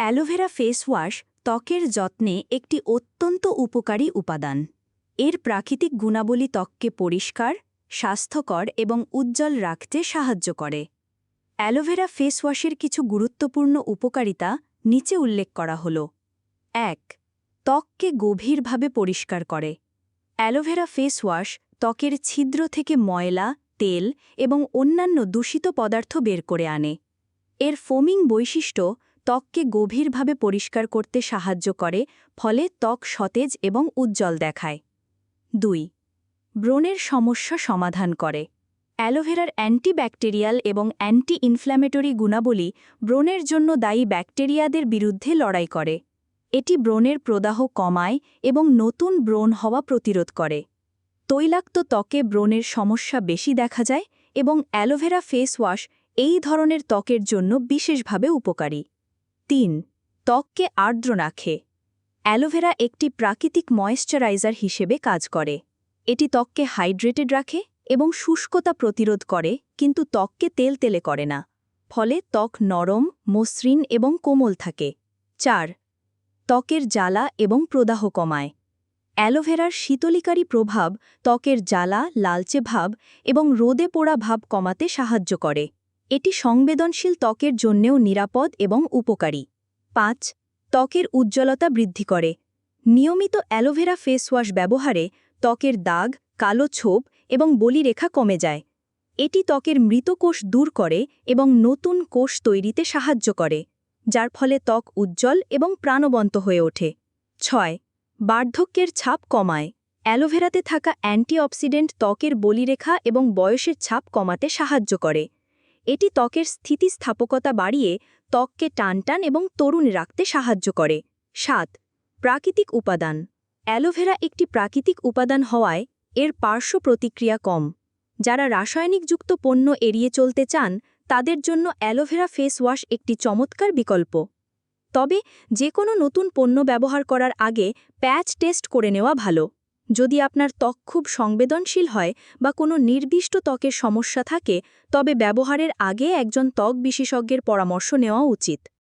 Aloe vera face wash ত্বকের যত্নে একটি অত্যন্ত উপকারী উপাদান। এর প্রাকৃতিক গুণাবলী ত্বককে পরিষ্কার, স্বাস্থ্যকর এবং উজ্জ্বল রাখতে সাহায্য করে। অ্যালোভেরা ফেস ওয়াশের কিছু গুরুত্বপূর্ণ উপকারিতা নিচে উল্লেখ করা হল। এক, ত্বককে গভীরভাবে পরিষ্কার করে। অ্যালোভেরা ফেস ওয়াশ ত্বকের ছিদ্র থেকে ময়লা, তেল এবং অন্যান্য দূষিত পদার্থ বের করে আনে। এর ফোমিং বৈশিষ্ট্য ত্বককে গভীরভাবে পরিষ্কার করতে সাহায্য করে, ফলে ত্বক সতেজ এবং উজ্জ্বল দেখায়। দুই, ব্রণের সমস্যা সমাধান করে। অ্যালোভেরার অ্যান্টিব্যাকটেরিয়াল এবং অ্যান্টি ইনফ্ল্যামেটরি গুণাবলী ব্রণের জন্য দায়ী ব্যাকটেরিয়াদের বিরুদ্ধে লড়াই করে। এটি ব্রণের প্রদাহ কমায় এবং নতুন ব্রণ হওয়া প্রতিরোধ করে। তৈলাক্ত ত্বকে ব্রণের সমস্যা বেশি দেখা যায় এবং অ্যালোভেরা ফেস ওয়াশ এই ধরনের ত্বকের জন্য বিশেষভাবে উপকারী। তিন, ত্বককে আর্দ্র রাখে। অ্যালোভেরা একটি প্রাকৃতিক ময়েশ্চারাইজার হিসেবে কাজ করে। এটি ত্বককে হাইড্রেটেড রাখে এবং শুষ্কতা প্রতিরোধ করে, কিন্তু ত্বককে তেলতেলে করে না। ফলে ত্বক নরম, মসৃণ এবং কোমল থাকে। চার, ত্বকের জ্বালা এবং প্রদাহ কমায়। অ্যালোভেরার শীতলিকারী প্রভাব ত্বকের জ্বালা, লালচে ভাব এবং রোদে পোড়া ভাব কমাতে সাহায্য করে। এটি সংবেদনশীল ত্বকের জন্যেও নিরাপদ এবং উপকারী। পাঁচ, ত্বকের উজ্জ্বলতা বৃদ্ধি করে। নিয়মিত অ্যালোভেরা ফেস ওয়াশ ব্যবহারে ত্বকের দাগ, কালো ছোপ এবং বলিরেখা কমে যায়। এটি ত্বকের মৃত কোষ দূর করে এবং নতুন কোষ তৈরিতে সাহায্য করে, যার ফলে ত্বক উজ্জ্বল এবং প্রাণবন্ত হয়ে ওঠে। ছয়, বার্ধক্যের ছাপ কমায়। অ্যালোভেরাতে থাকা অ্যান্টিঅক্সিডেন্ট ত্বকের বলিরেখা এবং বয়সের ছাপ কমাতে সাহায্য করে। এটি ত্বকের স্থিতিস্থাপকতা বাড়িয়ে ত্বককে টানটান এবং তরুণ রাখতে সাহায্য করে। সাত, প্রাকৃতিক উপাদান। অ্যালোভেরা একটি প্রাকৃতিক উপাদান হওয়ায় এর পার্শ্ব প্রতিক্রিয়া কম। যারা রাসায়নিকযুক্ত পণ্য এড়িয়ে চলতে চান, তাদের জন্য অ্যালোভেরা ফেস ওয়াশ একটি চমৎকার বিকল্প। তবে যে কোনো নতুন পণ্য ব্যবহার করার আগে প্যাচ টেস্ট করে নেওয়া ভালো। যদি আপনার ত্বক খুব সংবেদনশীল হয় বা কোনো নির্দিষ্ট ত্বকের সমস্যা থাকে, তবে ব্যবহারের আগে একজন ত্বক বিশেষজ্ঞের পরামর্শ নেওয়া উচিত।